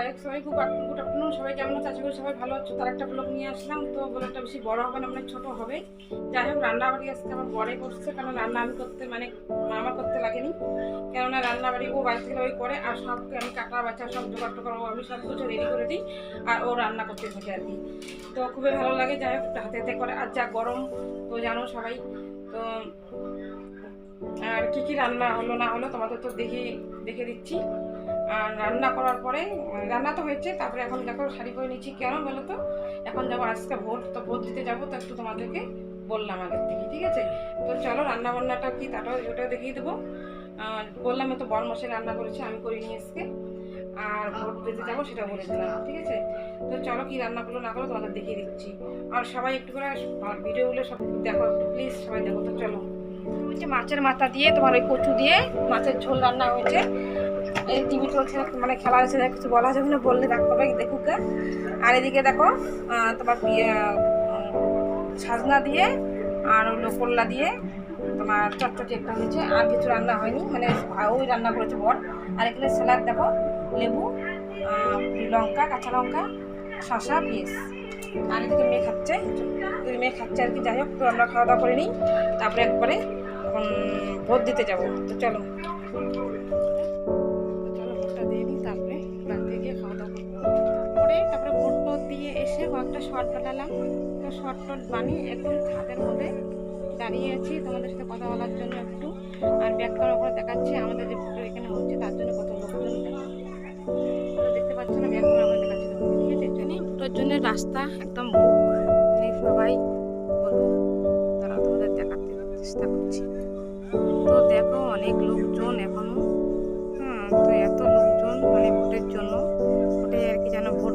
যাই সবাই খুব গুড আফটারনুন সবাই কেমন আছে? আশা করি সবাই ভালো আছো। তার একটা ব্লগ নিয়ে আসলাম, তো ব্লগটা বেশি বড় হবে না মানে ছোট হবে। যাই হোক রান্না বাড়ি আজকে আমার বড়ে করছে, কারণ রান্না আমি করতে মানে আমার করতে লাগেনি। কেননা রান্নাবাড়ি ও বাড়ি থেকে ওই করে, আর সবকে আমি কাটা বাচ্চা সব জোগাড় টোগাড় আমি সব কিছু রেডি করে দিই, আর ও রান্না করতে থাকে আর কি। তো খুবই ভালো লাগে, যাই হোক, হাতে হাতে করে। আর যা গরম, তো জানো সবাই, তো আর কি কি রান্না হলো না হলো তোমাদের তো দেখে দেখে দিচ্ছি। আর রান্না করার পরে রান্না তো হয়েছে, তারপরে এখন দেখো শাড়ি পরে নিচ্ছি। কেন বলো তো? এখন যাব আজকে ভোট, তো ভোট দিতে যাব, তো একটু তোমাদেরকে বললাম আগের থেকে, ঠিক আছে? তো চলো রান্না বান্নাটা কি তাটাও ওটাও দেখিয়ে দেবো। বললাম তো বড় মশাই রান্না করেছে, আমি করি করিনি আজকে। আর ভোট দিতে যাব, সেটা বলে দিলাম, ঠিক আছে? তো চলো কি রান্না করল না করল তোমাদের দেখিয়ে দিচ্ছি। আর সবাই একটু করে ভিডিওগুলো সব দেখো একটু প্লিজ সবাই দেখো তো, চলো। মাছের মাথা দিয়ে, তোমার ওই কচু দিয়ে মাছের ঝোল রান্না হয়েছে। এই টিভি চলছে মানে খেলা দেখ কিছু বলা যাবে না বললে পাবে দেখুক আর এদিকে দেখো তোমার সাজনা দিয়ে আর হলো দিয়ে তোমার চটচটি একটা হয়েছে, আর কিছু রান্না হয়নি মানে ওই রান্না করেছে বর। আর এখানে স্যালাড দেখো, লেবু লঙ্কা, কাঁচা লঙ্কা, শসা পিস আর এদিকে মেয়ে খাচ্ছে, এদিকে মেয়ে খাচ্ছে আর কি, যাই হোক আমরা খাওয়া দাওয়া করে নিই, তারপরে একবারে ভোট দিতে যাব, তো চলো। তারপরে টোট দিয়ে এসে কয়েকটা শর্ট বানালাম। তো শর্ট টট বানিয়ে একদম ছাদের মধ্যে দাঁড়িয়ে আছি। তোমাদের সাথে কথা বলার জন্য একটু। আর ব্যাক করার পরে দেখাচ্ছি আমাদের যে ভোটের এখানে হচ্ছে, তার জন্য কত লোকজন। দেখো দেখতে পাচ্ছ না ব্যাক করার পরে দেখাচ্ছি ঠিক আছে? ভোটের জন্য রাস্তা একদম সবাই বলব, তারা তোমাদের দেখাতে চেষ্টা করছি। তো দেখো অনেক লোকজন এখনও। হ্যাঁ তো এত লোকজন মানে ভোটের জন্য। ভোটে আর কি যেন ভোট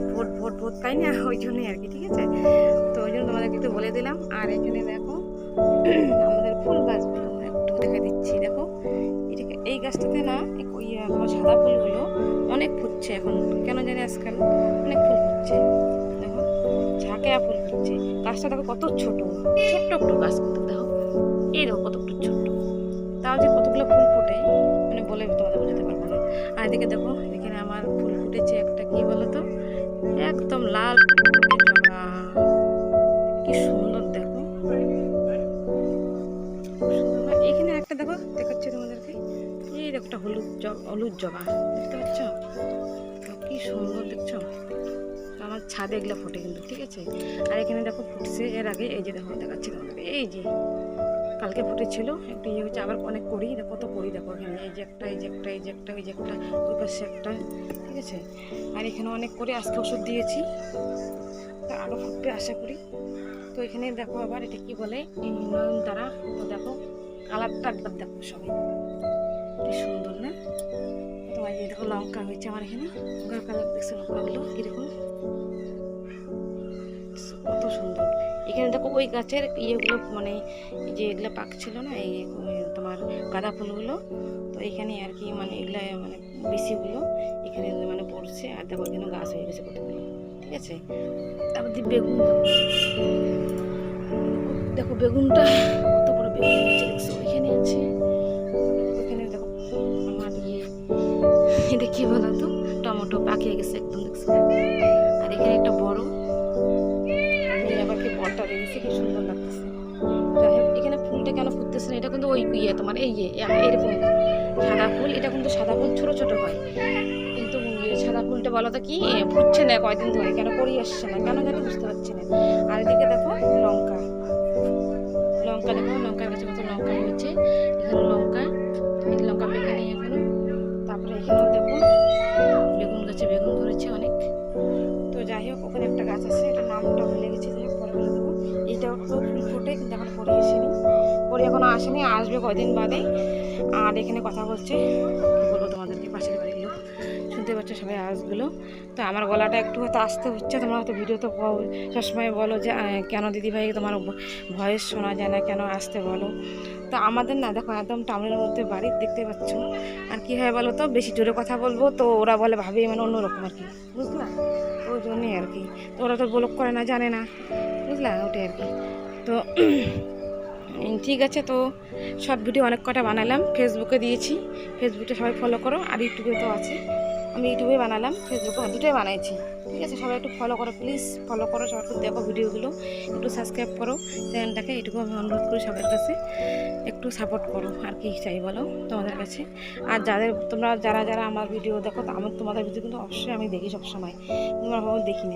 ভোট ভোট না ওই জন্যই আর কি, ঠিক আছে? তো ওই জন্য তোমাদেরকে একটু বলে দিলাম। আর এখানে দেখো, আমাদের ফুল গাছগুলো একটু দেখে দিচ্ছি। দেখো এটাকে এই গাছটাতে না ওই তোমার সাদা ফুলগুলো অনেক ফুটছে এখন। কেন জানি আজকাল অনেক ফুল ফুটছে। দেখো ঝাঁকেয়া ফুল ফুটছে। গাছটা দেখো কত ছোট, ছোট্ট একটু গাছ কিন্তু, দেখো। এই দেখো কত একটু ছোট্ট। তাও যে কতগুলো ফুল ফোটে মানে বলে তোমাদের বোঝাতে পারব না। আর এদিকে দেখো, এখানে আমার ফুল ফুটেছে একটা, কী বলো তো একদম লাল কি সুন্দর দেখো। এখানে একটা দেখো, দেখাচ্ছি তোমাদেরকে। এই একটা হলুদ হলুদ জবা, দেখতে পাচ্ছ? কি সুন্দর দেখছ? আমার ছাদে এগুলো ফোটে কিন্তু, ঠিক আছে? আর এখানে দেখো ফুটছে এর আগে, এই যে দেখো, দেখাচ্ছি তোমাদেরকে। এই যে, কালকে ফুটেছিল, একটু ইয়ে হচ্ছে আবার অনেক করি কত করি দেখো এখানে। এই যে একটা, এই যে একটা, এই যে একটা ওই যে একটা ওই পাশে একটা। ঠিক আছে আর এখানে অনেক করে আজকে ওষুধ দিয়েছি। তো আরও ফুটবে আশা করি। তো এখানে দেখো আবার এটা কি বলে? এই নয়নতারা তো দেখো কালারটা একবার দেখো সবাই। কি সুন্দর, না? তোমার এই দেখো লঙ্কা হয়েছে আমার এখানে। লঙ্কার কালার দেখছ লঙ্কাগুলো কীরকম? কত সুন্দর। এখানে দেখো ওই গাছের ইয়েগুলো মানে যে এগুলো পাকছিল না, এই তোমার গাঁদা ফুলগুলো, তো এখানে আর কি মানে এগুলো মানে বেশিগুলো এখানে পড়ছে আর দেখো এখানে গাছ হয়ে গেছে কতগুলো ঠিক আছে? তারপর দিয়ে বেগুন। দেখো। বেগুনটা কত বড় বেগুন হচ্ছে এখানে আছে। এখানে দেখো আমার ইয়ে এটা কি বলো তো টমেটো পাকিয়ে গেছে একদম, দেখছ? আর এখানে একটা বড়। আমি আবার কি কি সুন্দর লাগতেছে। যাই হোক, এখানে ফুলটা কেন ফুটতেছে না? এটা কিন্তু ওই ইয়ে তোমার, এই ইয়ে এরকম। সাদা ফুল, এটা কিন্তু সাদা ফুল ছোট ছোট হয়। সাদা ফুলটা বলো তো কি? ফুটছে না কয়দিন ধরে? কেন করি আসছে না? কেন জানি বুঝতে পারছি না। আর এদিকে দেখো লঙ্কা। লঙ্কা দেখো, লঙ্কার কাছে কত লঙ্কা হয়েছে। এখানে লঙ্কা লঙ্কা পেকে নেই এখনও। তারপরে এখানেও দেখো বেগুন গাছে বেগুন ধরেছে অনেক। তো যাই হোক, ওখানে একটা গাছ আছে, এটা নামটা ভুলে গেছি, যাই হোক, পরে বলে দেবো। এইটাও তো ফুল ফুটে, কিন্তু এখন পরে এসেনি। পরে এখনও আসেনি, আসবে কয়দিন বাদে। আর এখানে কথা বলছে বলব তোমাদেরকে লোক শুনতে পাচ্ছ সবাই আওয়াজগুলো? তো আমার গলাটা একটু হয়তো আসতে হচ্ছে, তোমরা হয়তো ভিডিও তো ক- সবসময় বলো যে কেন দিদিভাই তোমার ভয়েস শোনা যায় না, কেন আসতে বলো? তো আমাদের না, দেখো একদম টাউনের মধ্যে বাড়ি, দেখতে পাচ্ছ। আর কি হয় বলো তো, বেশি জোরে কথা বলব, তো ওরা বলে ভাবে মানে অন্যরকম আর কি, বুঝলা? ওই জন্যই আর কি। তো ওরা তো ব্লক করে না, জানে না, বুঝলা? ওটাই আর কি। তো ঠিক আছে, তো সব ভিডিও অনেক কটা বানালাম ফেসবুকে দিয়েছি ফেসবুকে সবাই ফলো করো, আর ইউটিউবে তো আছে। আমি ইউটিউবে বানালাম ফেসবুকে দুটোই বানাইছি। ঠিক আছে, সবাই একটু ফলো করো প্লিজ ফলো করো সবাই একটু দেখো ভিডিওগুলো। একটু সাবস্ক্রাইব করো, চ্যানেলটাকে এটুকু আমি অনুরোধ করি সবার কাছে। একটু সাপোর্ট করো, আর কি চাই বলো তোমাদের কাছে। আর যাদের, তোমরা যারা যারা আমার ভিডিও দেখো আমার তোমাদের ভিডিও কিন্তু অবশ্যই আমি দেখি সবসময়। তোমরা দেখি না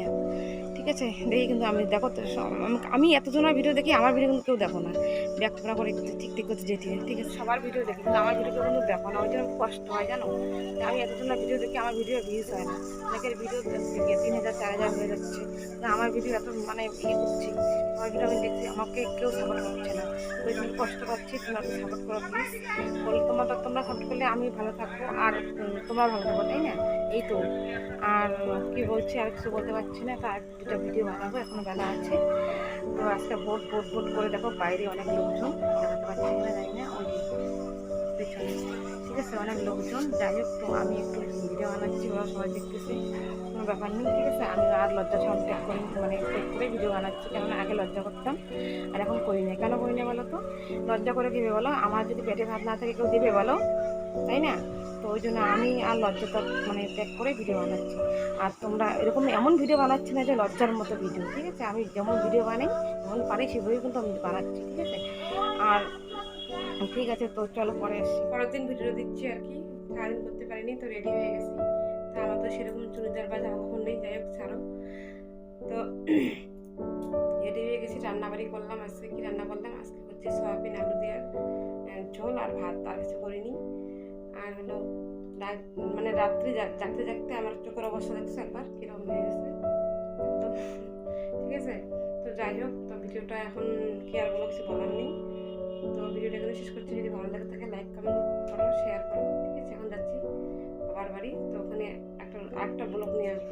ঠিক আছে? দেখি কিন্তু আমি, দেখো আমি- এতজনের ভিডিও দেখি, আমার ভিডিও কিন্তু কেউ দেখো না। ব্যাক করা করে ঠিক ঠিক করতে যেতে ঠিক আছে? সবার ভিডিও দেখি, কিন্তু আমার ভিডিও কিন্তু দেখো না, ওই জন্য কষ্ট হয়, জানো? আমি এতজনের ভিডিও দেখি, আমার ভিডিও ভিউজ হয় না। অনেকের ভিডিও দেখি, তিন হাজার, চার হাজার হয়ে যাচ্ছে। না আমার ভিডিও এত মানে ইয়ে করছি, আমার ভিডিও আমি দেখছি, আমাকে কেউ সাপোর্ট করছে না। ওই জন্য কষ্ট পাচ্ছি তোমরা সাপোর্ট করো প্লিজ বল তোমাদের তোমরা সাপোর্ট করলে আমি ভালো থাকব, আর তোমরা ভালো থাকব তাই না? এই তো। আর কি বলছি, আর কিছু বলতে পারছি না তার দুটো ভিডিও বানাবো, এখনও বেলা আছে। তো আজকে ভোট ভোট ভোট করে দেখো বাইরে অনেক লোকজন না ওই ঠিক আছে, অনেক লোকজন। যাই হোক, তো আমি একটু ভিডিও বানাচ্ছি, ওরা সবাই দেখতেছে, কোনো ব্যাপার নেই। ঠিক আছে, আমি আর লজ্জা সব ত্যাগ করি মানে ত্যাগ করে ভিডিও বানাচ্ছি, কেননা আগে লজ্জা করতাম, আর এখন করি না কেন করি না বলো তো? লজ্জা করে দিবে বলো? আমার যদি পেটে ভাত না থাকে, কেউ দিবে বলো? তাই না? ওই জন্য আমি আর লজ্জাটা মানে ত্যাগ করে ভিডিও বানাচ্ছি। আর তোমরা এরকম এমন ভিডিও বানাচ্ছি না যে লজ্জার মতো ভিডিও ঠিক আছে? আমি যেমন ভিডিও বানাই, যেমন পারি, সেভাবেই কিন্তু আমি বানাচ্ছি, ঠিক আছে? আর ঠিক আছে, তো চলো পরে আসি। পরের দিন ভিডিও দিচ্ছি আর কি। সারাদিন করতে পারিনি, তো রেডি হয়ে গেছি। তা আমার তো সেরকম চুড়িদার বা জামা কাপড় নেই, যাই হোক, ছাড়ো। তো রেডি হয়ে গেছি, রান্নাবাড়ি করলাম, আজকে কি রান্না করলাম? আজকে হচ্ছে সয়াবিন, আলু দেওয়ার ঝোল আর ভাত, আর কিছু করিনি। আর হলো মানে রাত্রি জাগতে জাগতে আমার চোখের অবস্থা দেখছ একবার কীরকম হয়ে গেছে। একদম ঠিক আছে? তো যাই হোক, তো ভিডিওটা এখন কি আর বলো কিছু বলার নেই। তো ভিডিওটা এখানে শেষ করছি। যদি ভালো লাগে থাকে লাইক কমেন্ট করো শেয়ার করো। ঠিক আছে, এখন যাচ্ছি বাবার বাড়ি। তো ওখানে একটা আরেকটা ব্লগ নিয়ে আসব।